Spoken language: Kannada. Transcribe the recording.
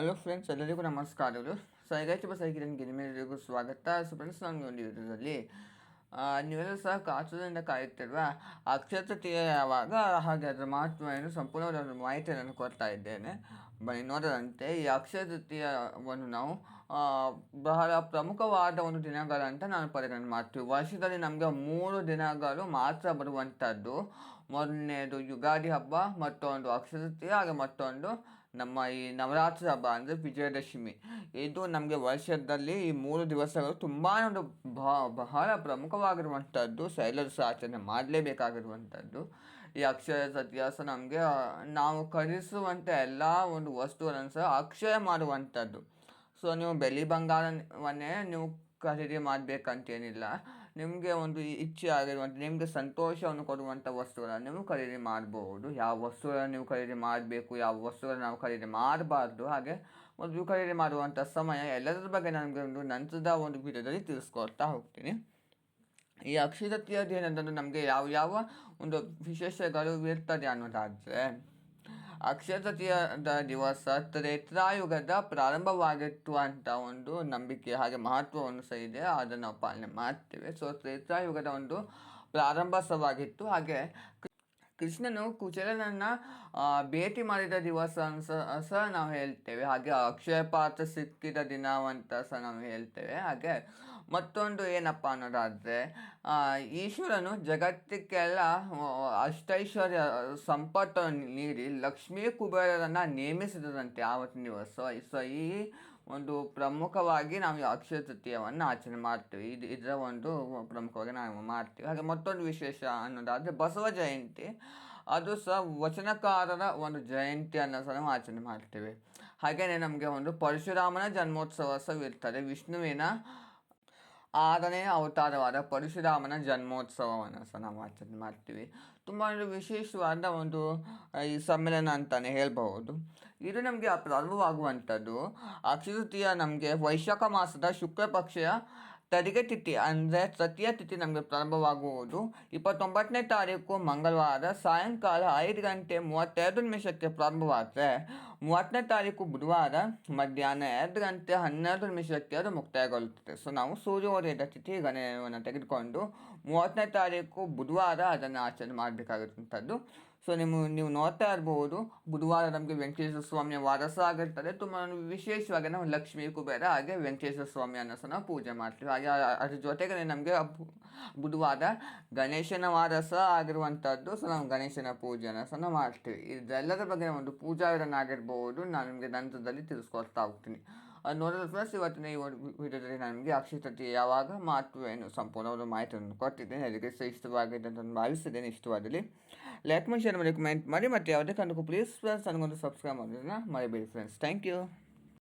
ಹಲೋ ಫ್ರೆಂಡ್ಸ್, ಎಲ್ಲರಿಗೂ ನಮಸ್ಕಾರಗಳು ಸೊ ಹೇಗಾಯ್ತು ಬಸ್ ಹೇಗಿದೆ ನಿಮಗೆಲ್ಲರಿಗೂ ಸ್ವಾಗತ. ಸೊ ಫ್ರೆಂಡ್ಸ್ ನನಗೆ ಒಂದು ವಿಡಿಯೋದಲ್ಲಿ ನೀವೆಲ್ಲ ಸಹ ಕಾತುರದಿಂದ ಕಾಯುತ್ತಿರುವ ತೃತೀಯ ಯಾವಾಗ? ಹಾಗೆ ಅದರ ಮಹತ್ವ ಏನು? ಸಂಪೂರ್ಣವಾದ ಮಾಹಿತಿಯನ್ನು ಕೊಡ್ತಾ ಇದ್ದೇನೆ. ಬನ್ನಿ, ನೋಡದಂತೆ ಈ ಅಕ್ಷಯ ತೃತೀಯವನ್ನು ನಾವು ಬಹಳ ಪ್ರಮುಖವಾದ ಒಂದು ದಿನಗಳಂತ ನಾನು ಪರಿಗಣನೆ ಮಾಡ್ತೀವಿ. ವರ್ಷದಲ್ಲಿ ನಮಗೆ ಮೂರು ದಿನಗಳು ಮಾತ್ರ ಬರುವಂಥದ್ದು. ಮೊದಲನೇದು ಯುಗಾದಿ ಹಬ್ಬ, ಮತ್ತೊಂದು ಅಕ್ಷಯ ತೃತೀಯ, ಹಾಗೆ ಮತ್ತೊಂದು ನಮ್ಮ ಈ ನವರಾತ್ರಿ ಹಬ್ಬ ಅಂದರೆ ವಿಜಯದಶಮಿ. ಇದು ನಮಗೆ ವರ್ಷದಲ್ಲಿ ಈ ಮೂರು ದಿವಸಗಳು ತುಂಬಾ ಒಂದು ಬಹ- ಬಹಳ ಪ್ರಮುಖವಾಗಿರುವಂಥದ್ದು ಸಹ ಆಚರಣೆ ಮಾಡಲೇಬೇಕಾಗಿರುವಂಥದ್ದು. ಈ ಅಕ್ಷಯ ಸತ್ಯಾಸ ನಮಗೆ ನಾವು ಖರೀದಿಸುವಂಥ ಎಲ್ಲ ಒಂದು ವಸ್ತುಗಳನ್ನು ಸಹ ಅಕ್ಷಯ ಮಾಡುವಂಥದ್ದು. ಸೊ ನೀವು ಬೆಳ್ಳಿ ಬಂಗಾರವನ್ನೇ ನೀವು ಖರೀದಿ ಮಾಡಬೇಕಂತೇನಿಲ್ಲ. ನಿಮಗೆ ಒಂದು ಇಚ್ಛೆ ಆಗಿರುವಂಥ, ನಿಮಗೆ ಸಂತೋಷವನ್ನು ಕೊಡುವಂಥ ವಸ್ತುಗಳನ್ನು ನೀವು ಖರೀದಿ ಮಾಡಬಹುದು ಯಾವ ವಸ್ತುಗಳನ್ನು ನೀವು ಖರೀದಿ ಮಾಡಬೇಕು, ಯಾವ ವಸ್ತುಗಳನ್ನು ನಾವು ಖರೀದಿ ಮಾಡಬಾರ್ದು, ಹಾಗೆ ಒಂದು ಖರೀದಿ ಮಾಡುವಂಥ ಸಮಯ ಎಲ್ಲದರ ಬಗ್ಗೆ ನನಗೆ ಒಂದು ನಂತರದ ಒಂದು ವಿಡಿಯೋದಲ್ಲಿ ತಿಳಿಸ್ಕೊಡ್ತಾ ಹೋಗ್ತೀನಿ. ಈ ಅಕ್ಷಯ ಏನಂತಂದ್ರೆ ನಮಗೆ ಯಾವ ಯಾವ ಒಂದು ವಿಶೇಷಗಳು ಇರ್ತದೆ ಅನ್ನೋದಾದರೆ ಅಕ್ಷಯ ತೃತೀಯದ ದಿವಸ ತ್ರೇತ್ರಾಯುಗದ ಪ್ರಾರಂಭವಾಗಿತ್ತು ಅಂತ ಒಂದು ನಂಬಿಕೆ ಹಾಗೆ ಮಹತ್ವವನ್ನು ಸಹ ಇದೆ. ಅದನ್ನು ನಾವು ಪಾಲನೆ ಮಾಡ್ತೇವೆ. ಸೊ ತ್ರೇತಾಯುಗದ ಒಂದು ಪ್ರಾರಂಭಸವಾಗಿತ್ತು ಹಾಗೆ ಕೃಷ್ಣನು ಕುಚೇಲನನ್ನ ಭೇಟಿ ಮಾಡಿದ ದಿವಸ ಅಂತ ಸಹ ನಾವು ಹೇಳ್ತೇವೆ. ಹಾಗೆ ಅಕ್ಷಯ ಪಾತ್ರ ಸಿಕ್ಕಿದ ದಿನವಂತ ಸಹ ನಾವು ಹೇಳ್ತೇವೆ. ಹಾಗೆ ಮತ್ತೊಂದು ಏನಪ್ಪ ಅನ್ನೋದಾದರೆ ಈಶ್ವರನು ಜಗತ್ತಿಗೆಲ್ಲ ಅಷ್ಟೈಶ್ವರ್ಯ ಸಂಪತ್ತನ್ನು ನೀಡಿ ಲಕ್ಷ್ಮೀ ಕುಬೇರರನ್ನು ನೇಮಿಸಿದಂತೆ ಆವತ್ತಿನ ದಿವಸ. ಸೊ, ಈ ಒಂದು ಪ್ರಮುಖವಾಗಿ ನಾವು ಅಕ್ಷಯ ತೃತೀಯವನ್ನು ಆಚರಣೆ ಮಾಡ್ತೀವಿ. ಇದು ಇದರ ಒಂದು ಪ್ರಮುಖವಾಗಿ ನಾವು ಮಾಡ್ತೀವಿ. ಹಾಗೆ ಮತ್ತೊಂದು ವಿಶೇಷ ಅನ್ನೋದಾದರೆ ಬಸವ ಜಯಂತಿ. ಅದು ಸಹ ವಚನಕಾರರ ಒಂದು ಜಯಂತಿಯನ್ನು ಸಹ ನಾವು ಆಚರಣೆ ಮಾಡ್ತೇವೆ. ಹಾಗೆಯೇ ನಮಗೆ ಒಂದು ಪರಶುರಾಮನ ಜನ್ಮೋತ್ಸವ ಸಹ ಇರ್ತದೆ. ವಿಷ್ಣುವಿನ ಆರನೇ ಅವತಾರವಾದ ಪರಶುರಾಮನ ಜನ್ಮೋತ್ಸವವನ್ನು ಸಹ ನಾವು ಆಚರಣೆ ಮಾಡ್ತೀವಿ. ತುಂಬ ಒಂದು ವಿಶೇಷವಾದ ಒಂದು ಈ ಸಮ್ಮೇಳನ ಅಂತಲೇ ಹೇಳ್ಬಹುದು. ಇದು ನಮಗೆ ಪ್ರಾರಂಭವಾಗುವಂಥದ್ದು ಅಕ್ಷಯ ತೃತೀಯ ನಮಗೆ ವೈಶಾಖ ಮಾಸದ ಶುಕ್ಲ ಪಕ್ಷದ ತೆರಿಗೆ ತಿಥಿ ಅಂದರೆ ತೃತೀಯ ತಿಥಿ ನಮಗೆ ಪ್ರಾರಂಭವಾಗುವುದು. ಇಪ್ಪತ್ತೊಂಬತ್ತನೇ ತಾರೀಕು ಮಂಗಳವಾರ ಸಾಯಂಕಾಲ ಐದು ಗಂಟೆ ಮೂವತ್ತೆರಡು ನಿಮಿಷಕ್ಕೆ ಪ್ರಾರಂಭವಾದರೆ, ಮೂವತ್ತನೇ ತಾರೀಕು ಬುಧವಾರ ಮಧ್ಯಾಹ್ನ ಎರಡು ಗಂಟೆ ಹನ್ನೆರಡು ನಿಮಿಷಕ್ಕೆ ಅದು ಮುಕ್ತಾಯಗೊಳ್ಳುತ್ತದೆ. ಸೊ ನಾವು ಸೂರ್ಯೋದಯದ ತಿಥಿ ಗಣನೆಯನ್ನು ತೆಗೆದುಕೊಂಡು ಮೂವತ್ತನೇ ತಾರೀಕು ಬುಧವಾರ ಅದನ್ನು ಆಚರಣೆ ಮಾಡಬೇಕಾಗಿರುವಂಥದ್ದು. ಸೊ ನಿಮ್ಮ ನೀವು ನೋಡ್ತಾ ಇರ್ಬೋದು, ಬುಧವಾರ ನಮಗೆ ವೆಂಕಟೇಶ್ವರ ಸ್ವಾಮಿಯ ವಾರಸ ಆಗಿರ್ತದೆ ತುಂಬ ವಿಶೇಷವಾಗಿ ನಾವು ಲಕ್ಷ್ಮೀ ಕುಬೇರ ಹಾಗೆ ವೆಂಕಟೇಶ್ವರ ಸ್ವಾಮಿಯನ್ನು ಸಹ ಪೂಜೆ ಮಾಡ್ತೀವಿ. ಹಾಗೆ ಅದ್ರ ಜೊತೆಗೆ ನಮಗೆ ಬುಧವಾರ ಗಣೇಶನ ವಾರಸ ಆಗಿರುವಂಥದ್ದು. ಸೊ ನಾವು ಗಣೇಶನ ಪೂಜೆಯನ್ನು ಸಹ ಮಾಡ್ತೀವಿ. ಇದೆಲ್ಲದರ ಬಗ್ಗೆ ಒಂದು ಪೂಜಾ ವಿಧಾನ ಆಗಿರ್ಬೋದು ನಾನು ನಿಮಗೆ ನಂತರದಲ್ಲಿ ತಿಳಿಸ್ಕೊಡ್ತಾ ಹೋಗ್ತೀನಿ. ನೋಡೋದು ಫ್ರೆಂಡ್ಸ್ ಇವತ್ತಿನ ಈ ವಿಡಿಯೋದಲ್ಲಿ ನಾನು ನಿಮಗೆ ಅಕ್ಷಯ ಯಾವಾಗ ಮಹತ್ವ ಏನು ಸಂಪೂರ್ಣವಾದ ಮಾಹಿತಿಯನ್ನು ಕೊಟ್ಟಿದ್ದೇನೆ ಅದಕ್ಕೆ ಇಷ್ಟವಾಗಿದೆ ಅಂತ ಭಾವಿಸಿದ್ದೇನೆ ಇಷ್ಟವಾದಲ್ಲಿ ಲೈಕ್ ಮಾಡಿ ಶೇರ್ ಮಾಡಿ ಕಮೆಂಟ್ ಮಾಡಿ. ಮತ್ತು ಯಾವುದೇ ಕಾರಣಕ್ಕೂ ಪ್ಲೀಸ್ ಫ್ರೆಂಡ್ಸ್ ನನಗೊಂದು ಸಬ್ಸ್ಕ್ರೈಬ್ ಮಾಡೋದನ್ನು ಮರಿಬೇಡಿ ಫ್ರೆಂಡ್ಸ್ ಥ್ಯಾಂಕ್ ಯು